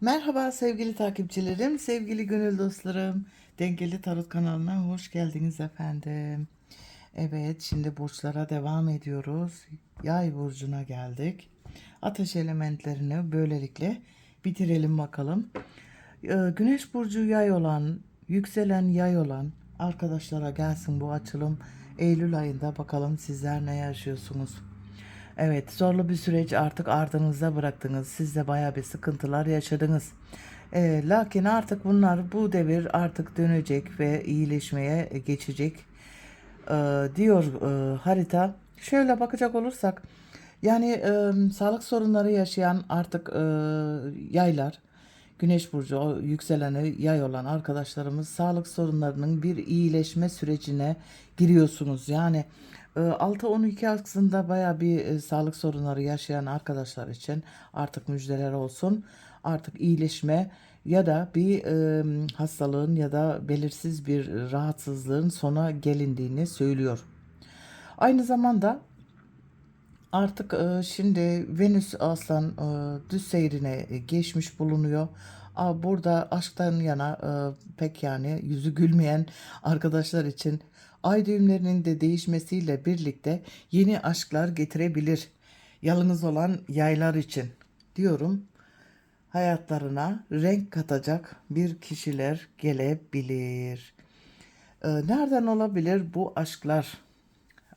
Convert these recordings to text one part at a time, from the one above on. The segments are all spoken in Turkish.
Merhaba sevgili takipçilerim, sevgili gönül dostlarım. Dengeli Tarot kanalına hoş geldiniz efendim. Evet, şimdi burçlara devam ediyoruz. Yay burcuna geldik. Ateş elementlerini böylelikle bitirelim bakalım. Ee, Güneş burcu yay olan, yükselen yay olan arkadaşlara gelsin bu açılım. Eylül ayında bakalım sizler ne yaşıyorsunuz. Evet, zorlu bir süreç artık ardınızda bıraktınız. Siz de bayağı bir sıkıntılar yaşadınız. Ee, lakin artık bunlar bu devir artık dönecek ve iyileşmeye geçecek ee, diyor e, harita. Şöyle bakacak olursak yani e, sağlık sorunları yaşayan artık e, yaylar, Güneş burcu o yükseleni yay olan arkadaşlarımız sağlık sorunlarının bir iyileşme sürecine giriyorsunuz. Yani e, 6-12 aksında baya bir e, sağlık sorunları yaşayan arkadaşlar için artık müjdeler olsun. Artık iyileşme ya da bir e, hastalığın ya da belirsiz bir rahatsızlığın sona gelindiğini söylüyor. Aynı zamanda Artık e, şimdi Venüs Aslan e, düz seyrine geçmiş bulunuyor. Burada aşktan yana e, pek yani yüzü gülmeyen arkadaşlar için ay düğümlerinin de değişmesiyle birlikte yeni aşklar getirebilir. Yalnız olan yaylar için diyorum hayatlarına renk katacak bir kişiler gelebilir. E, nereden olabilir bu aşklar?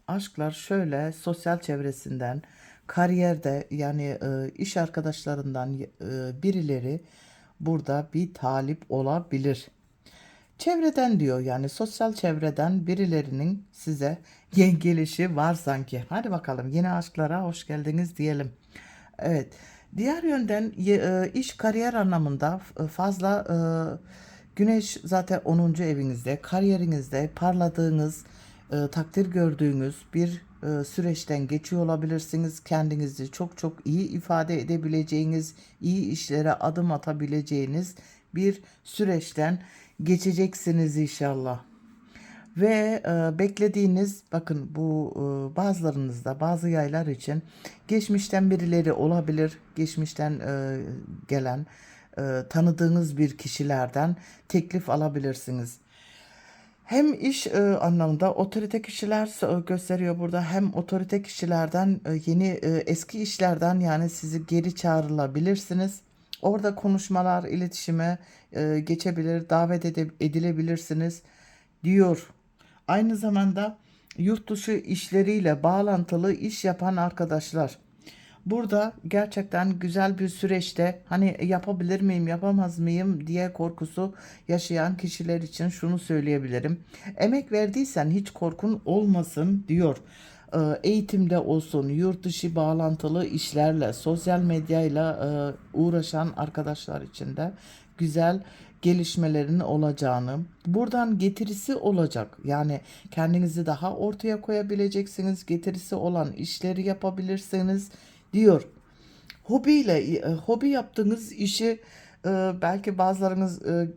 Aşklar şöyle sosyal çevresinden, kariyerde yani e, iş arkadaşlarından e, birileri burada bir talip olabilir. Çevreden diyor yani sosyal çevreden birilerinin size gelişi var sanki. Hadi bakalım yeni aşklara hoş geldiniz diyelim. Evet. Diğer yönden e, iş kariyer anlamında f- fazla e, güneş zaten 10. evinizde, kariyerinizde parladığınız, e, takdir gördüğünüz bir e, süreçten geçiyor olabilirsiniz. Kendinizi çok çok iyi ifade edebileceğiniz, iyi işlere adım atabileceğiniz bir süreçten geçeceksiniz inşallah. Ve e, beklediğiniz bakın bu e, bazılarınızda bazı yaylar için geçmişten birileri olabilir. Geçmişten e, gelen e, tanıdığınız bir kişilerden teklif alabilirsiniz. Hem iş e, anlamında otorite kişiler e, gösteriyor burada hem otorite kişilerden e, yeni e, eski işlerden yani sizi geri çağrılabilirsiniz. Orada konuşmalar, iletişime e, geçebilir, davet edilebilirsiniz diyor. Aynı zamanda yurt dışı işleriyle bağlantılı iş yapan arkadaşlar. Burada gerçekten güzel bir süreçte hani yapabilir miyim, yapamaz mıyım diye korkusu yaşayan kişiler için şunu söyleyebilirim. Emek verdiysen hiç korkun olmasın diyor. Ee, Eğitimde olsun, yurt dışı bağlantılı işlerle, sosyal medyayla e, uğraşan arkadaşlar için de güzel gelişmelerin olacağını, buradan getirisi olacak. Yani kendinizi daha ortaya koyabileceksiniz, getirisi olan işleri yapabilirsiniz diyor. Hobiyle, e, hobi yaptığınız işi e, belki bazılarınız e,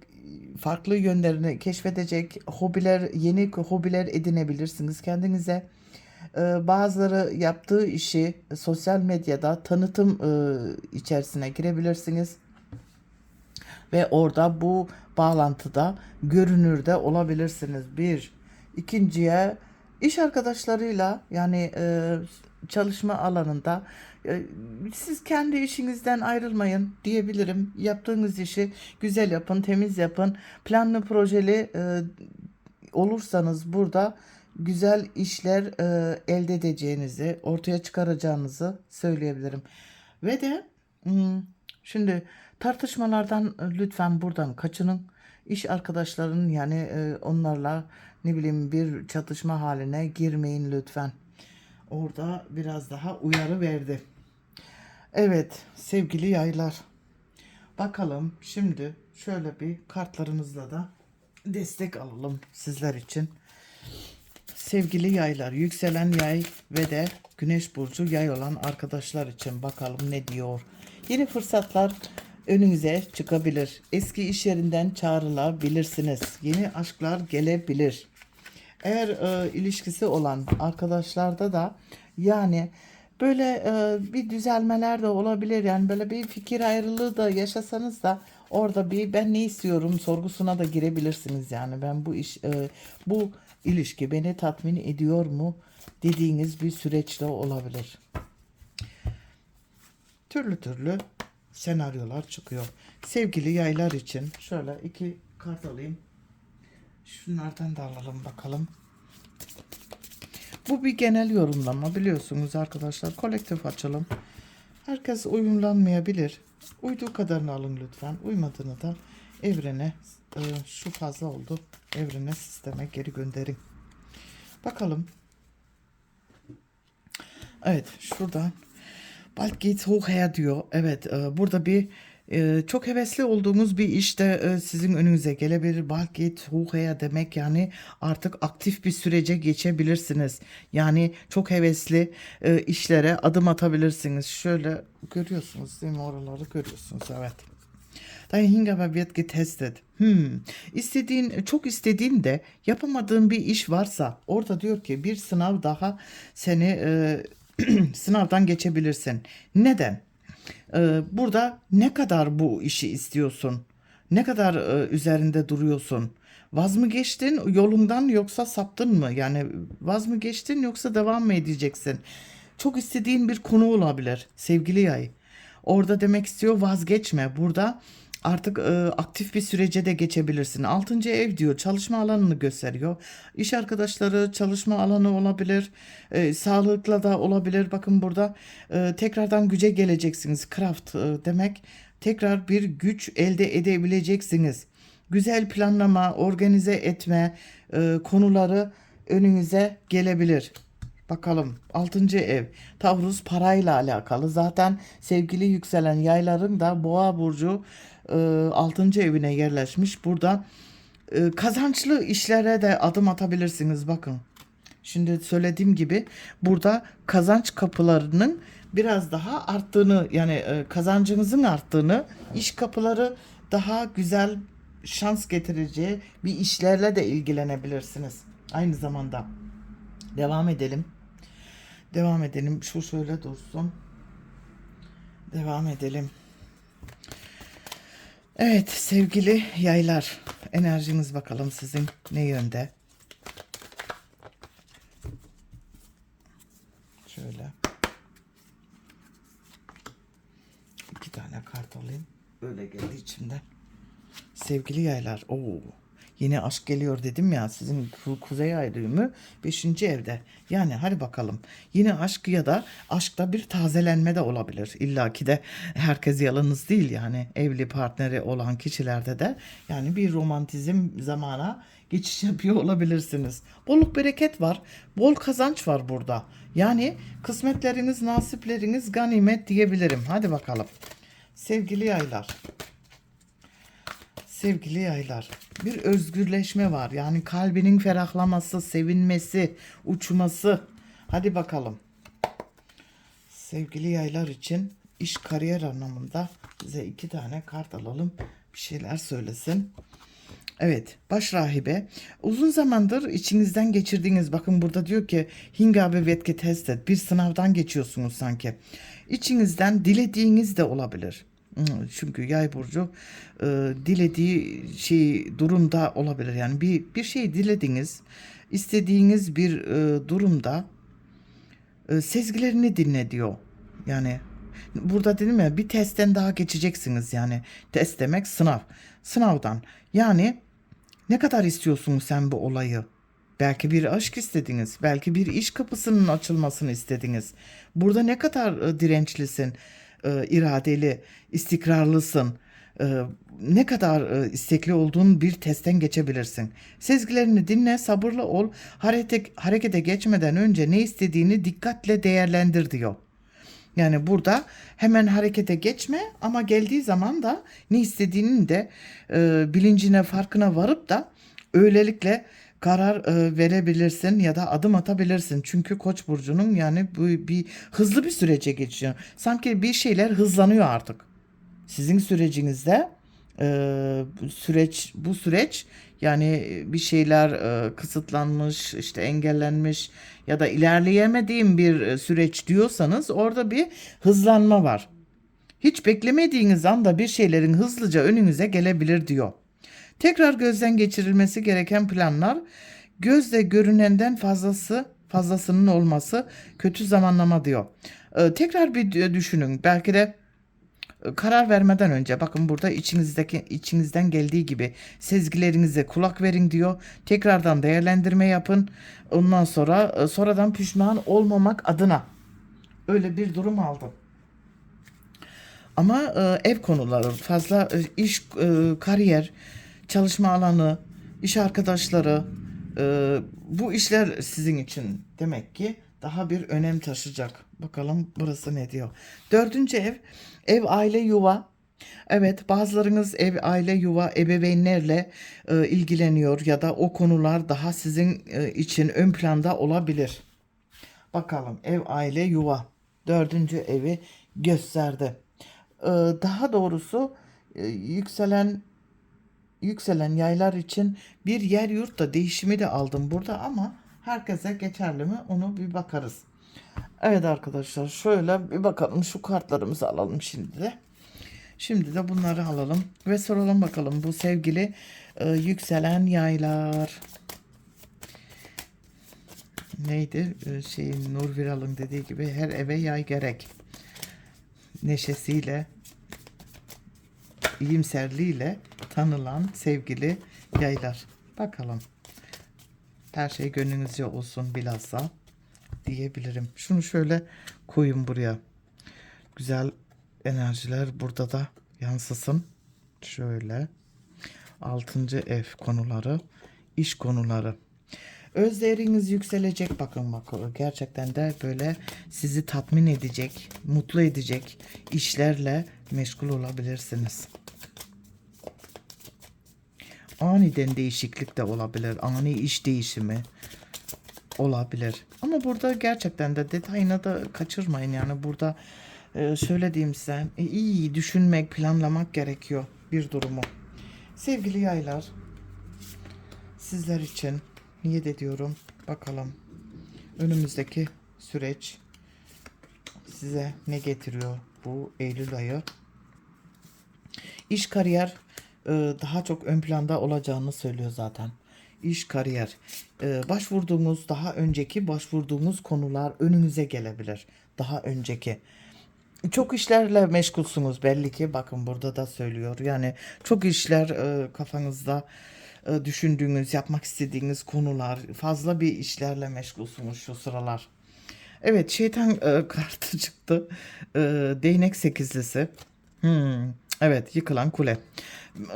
farklı yönlerini keşfedecek hobiler, yeni hobiler edinebilirsiniz kendinize. E, bazıları yaptığı işi sosyal medyada tanıtım e, içerisine girebilirsiniz ve orada bu bağlantıda görünürde olabilirsiniz. Bir. İkinciye iş arkadaşlarıyla yani e, çalışma alanında e, siz kendi işinizden ayrılmayın diyebilirim. Yaptığınız işi güzel yapın, temiz yapın. Planlı projeli e, olursanız burada güzel işler e, elde edeceğinizi, ortaya çıkaracağınızı söyleyebilirim. Ve de hmm, şimdi tartışmalardan e, lütfen buradan kaçının. İş arkadaşların yani e, onlarla ne bileyim bir çatışma haline girmeyin lütfen. Orada biraz daha uyarı verdi. Evet sevgili yaylar. Bakalım şimdi şöyle bir kartlarımızla da destek alalım sizler için. Sevgili yaylar, yükselen yay ve de güneş burcu yay olan arkadaşlar için bakalım ne diyor. Yeni fırsatlar önünüze çıkabilir. Eski iş yerinden çağrılabilirsiniz. Yeni aşklar gelebilir. Eğer e, ilişkisi olan arkadaşlarda da yani böyle e, bir düzelmeler de olabilir. Yani böyle bir fikir ayrılığı da yaşasanız da orada bir ben ne istiyorum sorgusuna da girebilirsiniz. Yani ben bu iş e, bu ilişki beni tatmin ediyor mu dediğiniz bir süreçte olabilir. Türlü türlü senaryolar çıkıyor. Sevgili yaylar için şöyle iki kart alayım. Şunlardan da alalım bakalım. Bu bir genel yorumlama biliyorsunuz arkadaşlar. Kolektif açalım. Herkes uyumlanmayabilir. Uyduğu kadarını alın lütfen. Uymadığını da evrene e, şu fazla oldu. Evrene sisteme geri gönderin. Bakalım. Evet şuradan Bald geht's diyor. Evet e, burada bir e, çok hevesli olduğunuz bir işte e, sizin önünüze gelebilir. Bald geht's demek yani artık aktif bir sürece geçebilirsiniz. Yani çok hevesli e, işlere adım atabilirsiniz. Şöyle görüyorsunuz değil mi oraları görüyorsunuz evet. Dein Hingabe wird getestet. Hmm. İstediğin, çok istediğin de yapamadığın bir iş varsa orada diyor ki bir sınav daha seni e, sınavdan geçebilirsin. Neden? Ee, burada ne kadar bu işi istiyorsun? Ne kadar e, üzerinde duruyorsun? Vaz mı geçtin yolundan yoksa saptın mı? Yani vaz mı geçtin yoksa devam mı edeceksin? Çok istediğin bir konu olabilir sevgili yay. Orada demek istiyor vazgeçme. Burada artık e, aktif bir sürece de geçebilirsin. Altıncı ev diyor çalışma alanını gösteriyor. İş arkadaşları çalışma alanı olabilir. E, sağlıkla da olabilir. Bakın burada e, tekrardan güce geleceksiniz. Craft e, demek tekrar bir güç elde edebileceksiniz. Güzel planlama, organize etme e, konuları önünüze gelebilir. Bakalım 6. ev Tavrus parayla alakalı. Zaten sevgili yükselen yayların da Boğa burcu 6. evine yerleşmiş. Burada e, kazançlı işlere de adım atabilirsiniz bakın. Şimdi söylediğim gibi burada kazanç kapılarının biraz daha arttığını yani e, kazancınızın arttığını, iş kapıları daha güzel şans getireceği bir işlerle de ilgilenebilirsiniz. Aynı zamanda. Devam edelim. Devam edelim. Şu şöyle dursun. Devam edelim. Evet sevgili yaylar. Enerjiniz bakalım sizin ne yönde? Şöyle. İki tane kart alayım. Böyle geldi içimden. Sevgili yaylar. Oo. Yine aşk geliyor dedim ya sizin ku- kuzey ay düğümü 5. evde. Yani hadi bakalım. Yine aşk ya da aşkta bir tazelenme de olabilir. İlla ki de herkes yalnız değil yani evli partneri olan kişilerde de yani bir romantizm zamana geçiş yapıyor olabilirsiniz. Bolluk bereket var. Bol kazanç var burada. Yani kısmetleriniz, nasipleriniz ganimet diyebilirim. Hadi bakalım. Sevgili yaylar. Sevgili yaylar, bir özgürleşme var. Yani kalbinin ferahlaması, sevinmesi, uçması. Hadi bakalım. Sevgili yaylar için iş kariyer anlamında size iki tane kart alalım. Bir şeyler söylesin. Evet, baş rahibe. Uzun zamandır içinizden geçirdiğiniz, bakın burada diyor ki Hingabe wird getestet. Bir sınavdan geçiyorsunuz sanki. İçinizden dilediğiniz de olabilir. Çünkü yay burcu e, dilediği şey durumda olabilir. Yani bir bir şey dilediniz, istediğiniz bir e, durumda e, sezgilerini dinle diyor. Yani burada dedim ya bir testten daha geçeceksiniz yani. Test demek sınav. Sınavdan. Yani ne kadar istiyorsun sen bu olayı? Belki bir aşk istediniz. Belki bir iş kapısının açılmasını istediniz. Burada ne kadar e, dirençlisin, e, iradeli, istikrarlısın. e, ne kadar e, istekli olduğun bir testten geçebilirsin. Sezgilerini dinle, sabırlı ol. Harete, harekete geçmeden önce ne istediğini dikkatle değerlendir diyor. Yani burada hemen harekete geçme ama geldiği zaman da ne istediğinin de e, bilincine farkına varıp da öylelikle karar e, verebilirsin ya da adım atabilirsin. Çünkü Koç burcunun yani bu bir hızlı bir sürece geçiyor. Sanki bir şeyler hızlanıyor artık. Sizin sürecinizde Ee, süreç bu süreç yani bir şeyler e, kısıtlanmış işte engellenmiş ya da ilerleyemediğim bir e, süreç diyorsanız orada bir hızlanma var. Hiç beklemediğiniz anda bir şeylerin hızlıca önünüze gelebilir diyor. Tekrar gözden geçirilmesi gereken planlar gözle görünenden fazlası fazlasının olması kötü zamanlama diyor. Ee, tekrar bir düşünün. Belki de e, karar vermeden önce bakın burada içinizdeki içinizden geldiği gibi sezgilerinize kulak verin diyor. Tekrardan değerlendirme yapın. Ondan sonra e, sonradan pişman olmamak adına öyle bir durum aldım. Ama e, ev konuları fazla e, iş, e, kariyer, çalışma alanı, iş arkadaşları e, bu işler sizin için demek ki daha bir önem taşıyacak. Bakalım burası ne diyor. Dördüncü ev, ev aile yuva. Evet bazılarınız ev aile yuva ebeveynlerle e, ilgileniyor ya da o konular daha sizin e, için ön planda olabilir. Bakalım ev aile yuva dördüncü evi gösterdi. Ee, daha doğrusu e, yükselen yükselen yaylar için bir yer yurt da değişimi de aldım burada ama herkese geçerli mi onu bir bakarız. Evet arkadaşlar şöyle bir bakalım şu kartlarımızı alalım şimdi de. Şimdi de bunları alalım ve soralım bakalım bu sevgili e, yükselen yaylar. Neydi e, şeyin Nur Viral'ın dediği gibi her eve yay gerek. Neşesiyle, iyimserliğiyle tanılan sevgili yaylar. Bakalım. Her şey gönlünüzce olsun bilhassa diyebilirim. Şunu şöyle koyun buraya. Güzel enerjiler burada da yansısın. Şöyle. Altıncı ev konuları, iş konuları. Özleriniz yükselecek bakın bakın. Gerçekten de böyle sizi tatmin edecek, mutlu edecek işlerle meşgul olabilirsiniz. Aniden değişiklik de olabilir. Ani iş değişimi olabilir. Ama burada gerçekten de detayına da kaçırmayın. Yani burada e, söylediğim size e, iyi düşünmek, planlamak gerekiyor bir durumu. Sevgili yaylar, sizler için niyet ediyorum. Bakalım önümüzdeki süreç size ne getiriyor bu Eylül ayı. İş kariyer daha çok ön planda olacağını söylüyor zaten. İş kariyer. E, başvurduğunuz daha önceki başvurduğunuz konular önünüze gelebilir. Daha önceki. Çok işlerle meşgulsünüz belli ki. Bakın burada da söylüyor. Yani çok işler e, kafanızda e, düşündüğünüz, yapmak istediğiniz konular, fazla bir işlerle meşgulsünüz şu sıralar. Evet, şeytan e, kartı çıktı. E, değnek sekizlisi. Hmm, evet, yıkılan kule.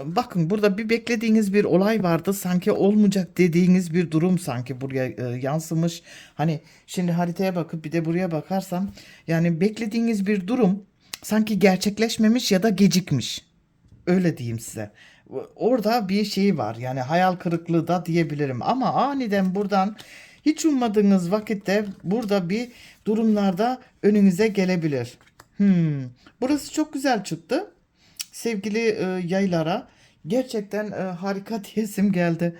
Bakın burada bir beklediğiniz bir olay vardı. Sanki olmayacak dediğiniz bir durum sanki buraya e, yansımış. Hani şimdi haritaya bakıp bir de buraya bakarsam yani beklediğiniz bir durum sanki gerçekleşmemiş ya da gecikmiş. Öyle diyeyim size. Orada bir şey var. Yani hayal kırıklığı da diyebilirim. Ama aniden buradan hiç ummadığınız vakitte burada bir durumlarda önünüze gelebilir. Hmm. Burası çok güzel çıktı. Sevgili e, yaylara gerçekten e, harika diyesim geldi.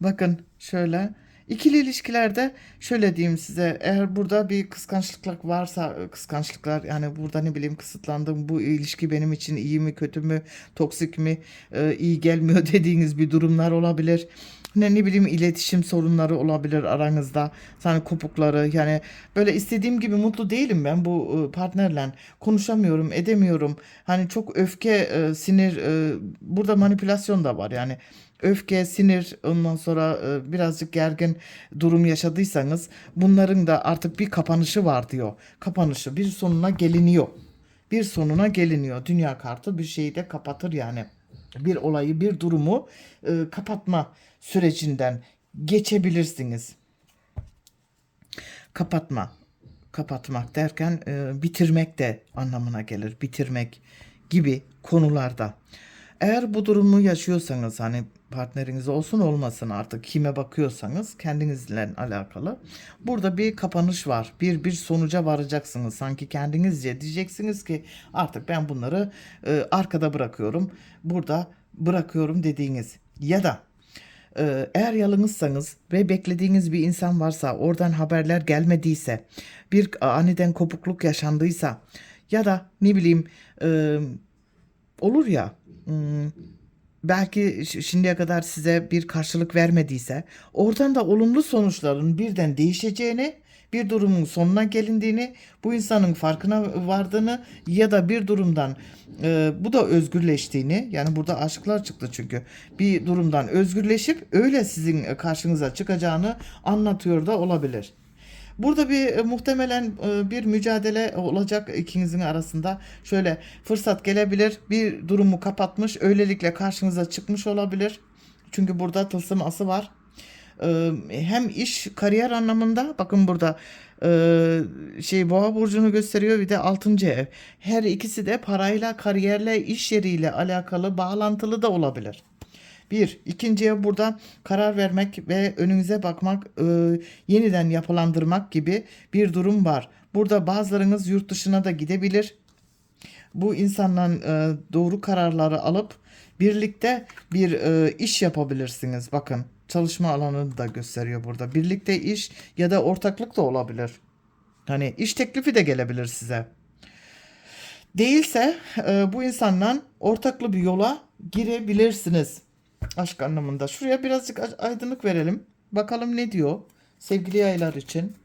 Bakın şöyle. İkili ilişkilerde şöyle diyeyim size eğer burada bir kıskançlıklar varsa e, kıskançlıklar yani burada ne bileyim kısıtlandım bu ilişki benim için iyi mi kötü mü toksik mi e, iyi gelmiyor dediğiniz bir durumlar olabilir. Ne, ne bileyim iletişim sorunları olabilir aranızda. Yani kopukları yani böyle istediğim gibi mutlu değilim ben bu e, partnerle. Konuşamıyorum, edemiyorum. Hani çok öfke, e, sinir e, burada manipülasyon da var. Yani öfke, sinir ondan sonra birazcık gergin durum yaşadıysanız bunların da artık bir kapanışı var diyor. Kapanışı bir sonuna geliniyor. Bir sonuna geliniyor. Dünya kartı bir şeyi de kapatır yani. Bir olayı, bir durumu e, kapatma sürecinden geçebilirsiniz. Kapatma. Kapatmak derken e, bitirmek de anlamına gelir. Bitirmek gibi konularda. Eğer bu durumu yaşıyorsanız hani partneriniz olsun olmasın artık kime bakıyorsanız kendinizle alakalı. Burada bir kapanış var. Bir bir sonuca varacaksınız. Sanki kendinizce diyeceksiniz ki artık ben bunları e, arkada bırakıyorum. Burada bırakıyorum dediğiniz ya da ee, eğer yalnızsanız ve beklediğiniz bir insan varsa, oradan haberler gelmediyse, bir aniden kopukluk yaşandıysa ya da ne bileyim e, olur ya hmm, belki şimdiye kadar size bir karşılık vermediyse oradan da olumlu sonuçların birden değişeceğini bir durumun sonuna gelindiğini bu insanın farkına vardığını ya da bir durumdan e, bu da özgürleştiğini yani burada aşklar çıktı çünkü bir durumdan özgürleşip öyle sizin karşınıza çıkacağını anlatıyor da olabilir. Burada bir e, muhtemelen e, bir mücadele olacak ikinizin arasında. Şöyle fırsat gelebilir. Bir durumu kapatmış. Öylelikle karşınıza çıkmış olabilir. Çünkü burada tılsım ası var. E, Hem iş kariyer anlamında bakın burada şey boğa burcunu gösteriyor bir de 6. ev. Her ikisi de parayla, kariyerle, iş yeriyle alakalı bağlantılı da olabilir. Bir, ikinciye burada karar vermek ve önünüze bakmak, e, yeniden yapılandırmak gibi bir durum var. Burada bazılarınız yurt dışına da gidebilir. Bu insanla e, doğru kararları alıp birlikte bir e, iş yapabilirsiniz. Bakın çalışma alanını da gösteriyor burada. Birlikte iş ya da ortaklık da olabilir. Hani iş teklifi de gelebilir size. Değilse e, bu insanla ortaklı bir yola girebilirsiniz. Aşk anlamında. Şuraya birazcık aydınlık verelim. Bakalım ne diyor sevgili yaylar için.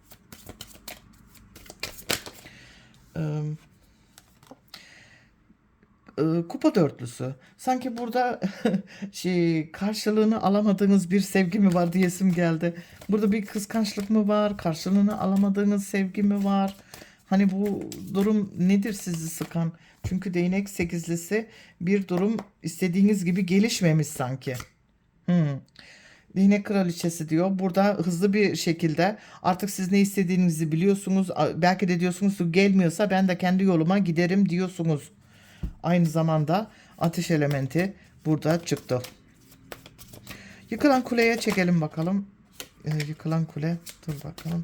Ee, kupa dörtlüsü. Sanki burada şey karşılığını alamadığınız bir sevgi mi var diyesim geldi. Burada bir kıskançlık mı var? Karşılığını alamadığınız sevgi mi var? Hani bu durum nedir sizi sıkan? Çünkü değnek sekizlisi bir durum istediğiniz gibi gelişmemiş sanki. Hmm. Değnek kraliçesi diyor. Burada hızlı bir şekilde artık siz ne istediğinizi biliyorsunuz. Belki de diyorsunuz gelmiyorsa ben de kendi yoluma giderim diyorsunuz. Aynı zamanda ateş elementi burada çıktı. Yıkılan kuleye çekelim bakalım. Ee, yıkılan kule. Dur bakalım.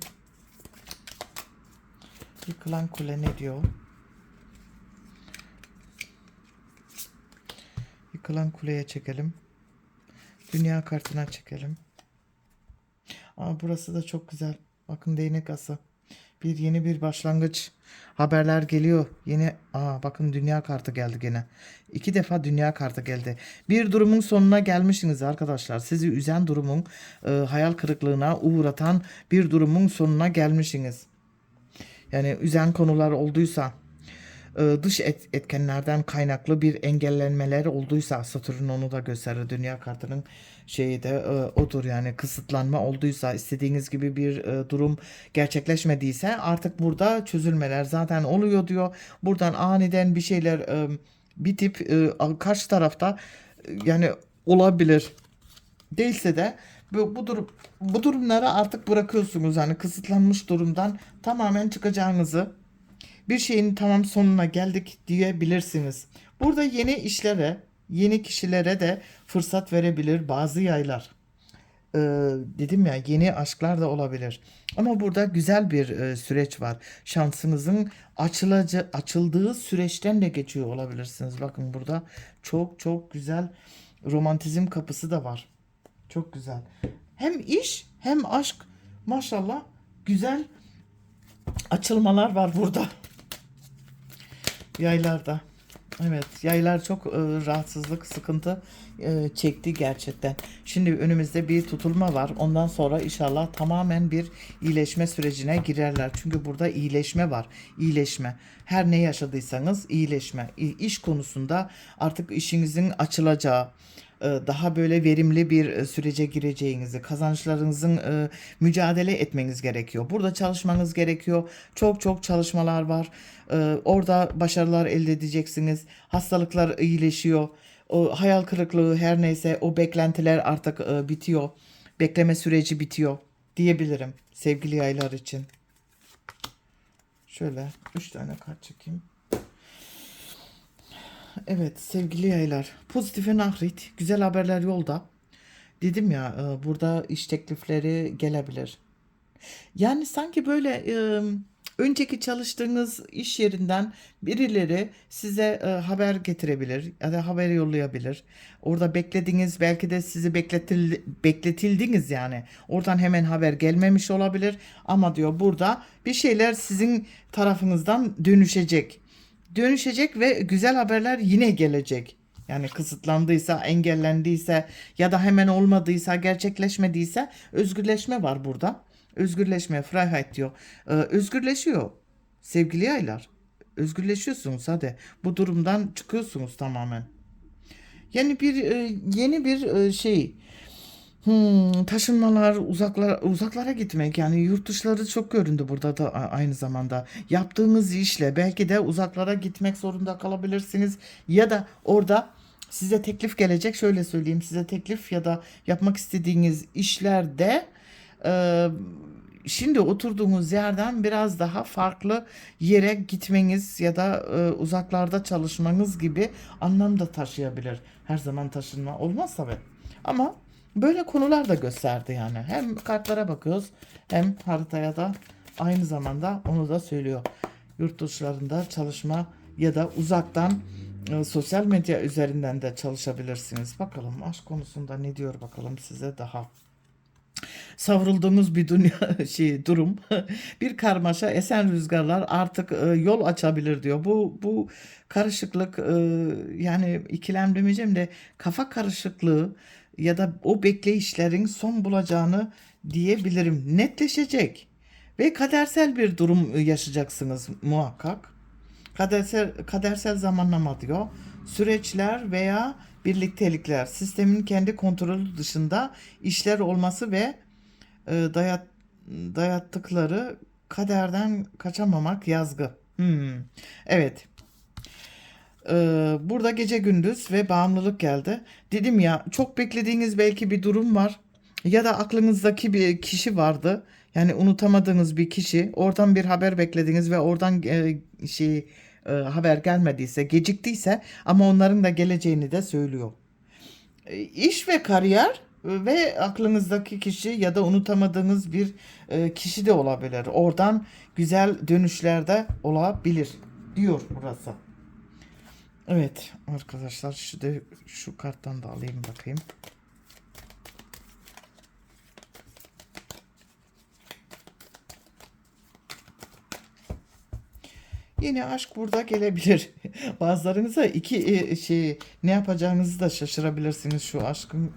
Yıkılan kule ne diyor? Yıkılan kuleye çekelim. Dünya kartına çekelim. Aa, burası da çok güzel. Bakın değnek ası. Bir yeni bir başlangıç. Haberler geliyor. Yeni aa bakın dünya kartı geldi gene. İki defa dünya kartı geldi. Bir durumun sonuna gelmişsiniz arkadaşlar. Sizi üzen durumun e, hayal kırıklığına uğratan bir durumun sonuna gelmişsiniz. Yani üzen konular olduysa dış et- etkenlerden kaynaklı bir engellenmeler olduysa Satürn onu da gösterir dünya kartının şeyi de e, odur yani kısıtlanma olduysa istediğiniz gibi bir e, durum gerçekleşmediyse artık burada çözülmeler zaten oluyor diyor. Buradan aniden bir şeyler e, bitip karşı tarafta yani olabilir değilse de bu, bu durum bu durumları artık bırakıyorsunuz hani kısıtlanmış durumdan tamamen çıkacağınızı bir şeyin tamam sonuna geldik diyebilirsiniz. Burada yeni işlere, yeni kişilere de fırsat verebilir bazı yaylar. Ee, dedim ya yeni aşklar da olabilir. Ama burada güzel bir e, süreç var. Şansınızın açılacı, açıldığı süreçten de geçiyor olabilirsiniz. Bakın burada çok çok güzel romantizm kapısı da var. Çok güzel. Hem iş hem aşk maşallah güzel açılmalar var burada. Yaylarda. Evet, yaylar çok e, rahatsızlık, sıkıntı e, çekti gerçekten. Şimdi önümüzde bir tutulma var. Ondan sonra inşallah tamamen bir iyileşme sürecine girerler. Çünkü burada iyileşme var. İyileşme. Her ne yaşadıysanız iyileşme. İş konusunda artık işinizin açılacağı, daha böyle verimli bir e, sürece gireceğinizi, kazançlarınızın e, mücadele etmeniz gerekiyor. Burada çalışmanız gerekiyor. Çok çok çalışmalar var. E, Orada başarılar elde edeceksiniz. Hastalıklar iyileşiyor. O hayal kırıklığı her neyse o beklentiler artık e, bitiyor. Bekleme süreci bitiyor diyebilirim sevgili yaylar için. Şöyle 3 tane kart çekeyim. Evet sevgili yaylar. Pozitife nahrit. Güzel haberler yolda. Dedim ya e, burada iş teklifleri gelebilir. Yani sanki böyle e, önceki çalıştığınız iş yerinden birileri size e, haber getirebilir ya da haber yollayabilir. Orada beklediğiniz belki de sizi bekletil, bekletildiniz yani. Oradan hemen haber gelmemiş olabilir ama diyor burada bir şeyler sizin tarafınızdan dönüşecek. Dönüşecek ve güzel haberler yine gelecek. Yani kısıtlandıysa, engellendiyse ya da hemen olmadıysa, gerçekleşmediyse özgürleşme var burada. Özgürleşme, Freiheit diyor. Ee, özgürleşiyor sevgili yaylar. Özgürleşiyorsunuz hadi. Bu durumdan çıkıyorsunuz tamamen. Yani bir e, yeni bir e, şey Hmm, taşınmalar, uzaklara, uzaklara gitmek yani yurt dışları çok göründü burada da aynı zamanda. Yaptığınız işle belki de uzaklara gitmek zorunda kalabilirsiniz ya da orada size teklif gelecek. Şöyle söyleyeyim size teklif ya da yapmak istediğiniz işlerde e, şimdi oturduğunuz yerden biraz daha farklı yere gitmeniz ya da e, uzaklarda çalışmanız gibi anlam da taşıyabilir. Her zaman taşınma olmaz tabii. Ama böyle konular da gösterdi yani. Hem kartlara bakıyoruz hem haritaya da aynı zamanda onu da söylüyor. Yurt dışlarında çalışma ya da uzaktan e, sosyal medya üzerinden de çalışabilirsiniz. Bakalım aşk konusunda ne diyor bakalım size daha savrulduğumuz bir dünya şey durum. bir karmaşa esen rüzgarlar artık e, yol açabilir diyor. Bu bu karışıklık e, yani ikilem demeyeceğim de kafa karışıklığı ya da o bekleyişlerin son bulacağını diyebilirim. Netleşecek ve kadersel bir durum yaşayacaksınız muhakkak. Kadersel, kadersel zamanlama diyor. Süreçler veya birliktelikler, sistemin kendi kontrolü dışında işler olması ve e, dayat, dayattıkları kaderden kaçamamak yazgı. Hmm. Evet. Ee, burada gece gündüz ve bağımlılık geldi. Dedim ya çok beklediğiniz belki bir durum var ya da aklınızdaki bir kişi vardı. Yani unutamadığınız bir kişi. Oradan bir haber beklediniz ve oradan e, şey e, haber gelmediyse, geciktiyse ama onların da geleceğini de söylüyor. E, İş ve kariyer ve aklınızdaki kişi ya da unutamadığınız bir e, kişi de olabilir. Oradan güzel dönüşler de olabilir diyor burası. Evet arkadaşlar şu de şu karttan da alayım bakayım. Yine aşk burada gelebilir. Bazılarınıza iki e, şey ne yapacağınızı da şaşırabilirsiniz şu aşkın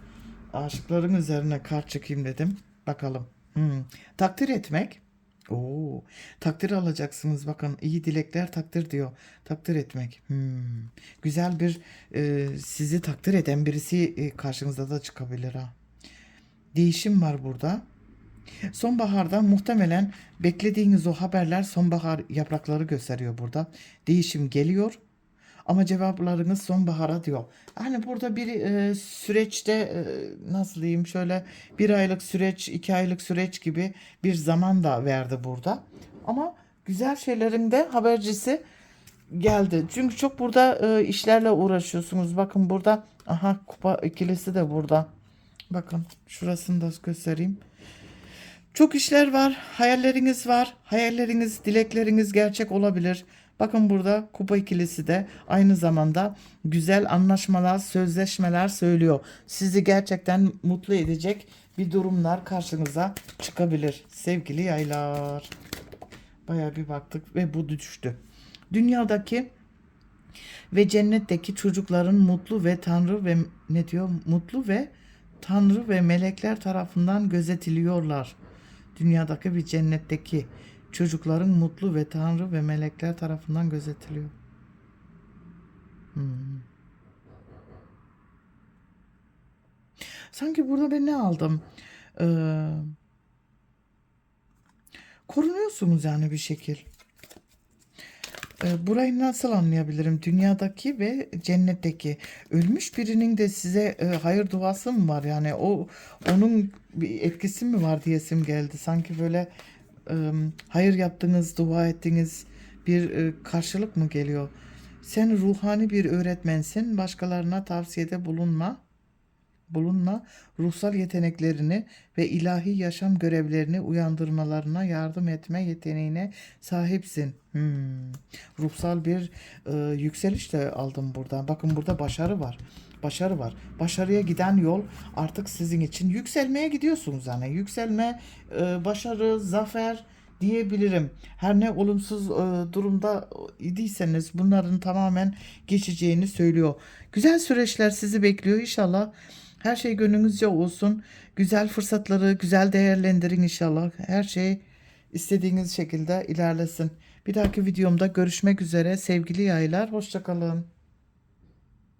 aşıkların üzerine kart çekeyim dedim. Bakalım. Hmm. Takdir etmek. Oo, takdir alacaksınız bakın iyi dilekler takdir diyor. Takdir etmek. Hmm. Güzel bir e, sizi takdir eden birisi e, karşınızda da çıkabilir ha. Değişim var burada. Sonbaharda muhtemelen beklediğiniz o haberler sonbahar yaprakları gösteriyor burada. Değişim geliyor ama cevaplarınız sonbahara diyor. Hani burada bir e, süreçte e, nasıl diyeyim şöyle bir aylık süreç, iki aylık süreç gibi bir zaman da verdi burada. Ama güzel şeylerin de habercisi geldi. Çünkü çok burada e, işlerle uğraşıyorsunuz. Bakın burada aha kupa ikilisi de burada. Bakın şurasını da göstereyim. Çok işler var, hayalleriniz var. Hayalleriniz, dilekleriniz gerçek olabilir. Bakın burada kupa ikilisi de aynı zamanda güzel anlaşmalar, sözleşmeler söylüyor. Sizi gerçekten mutlu edecek bir durumlar karşınıza çıkabilir sevgili yaylar. Baya bir baktık ve bu düştü. Dünyadaki ve cennetteki çocukların mutlu ve Tanrı ve ne diyor? Mutlu ve Tanrı ve melekler tarafından gözetiliyorlar. Dünyadaki ve cennetteki çocukların mutlu ve Tanrı ve melekler tarafından gözetiliyor. Hmm. Sanki burada ben ne aldım? Ee, korunuyorsunuz yani bir şekil. Ee, burayı nasıl anlayabilirim? Dünyadaki ve cennetteki ölmüş birinin de size e, hayır duası mı var? Yani o onun bir etkisi mi var diyesim geldi. Sanki böyle e, hayır yaptınız, dua ettiğiniz bir e, karşılık mı geliyor? Sen ruhani bir öğretmensin. Başkalarına tavsiyede bulunma. Bulunma. Ruhsal yeteneklerini ve ilahi yaşam görevlerini uyandırmalarına yardım etme yeteneğine sahipsin. Hmm. Ruhsal bir e, yükseliş de aldım buradan. Bakın burada başarı var. Başarı var. Başarıya giden yol artık sizin için yükselmeye gidiyorsunuz yani. Yükselme, e, başarı, zafer diyebilirim. Her ne olumsuz e, durumda idiyseniz bunların tamamen geçeceğini söylüyor. Güzel süreçler sizi bekliyor inşallah. Her şey gönlünüzce olsun. Güzel fırsatları güzel değerlendirin inşallah. Her şey istediğiniz şekilde ilerlesin. Bir dahaki videomda görüşmek üzere sevgili yaylar. Hoşçakalın.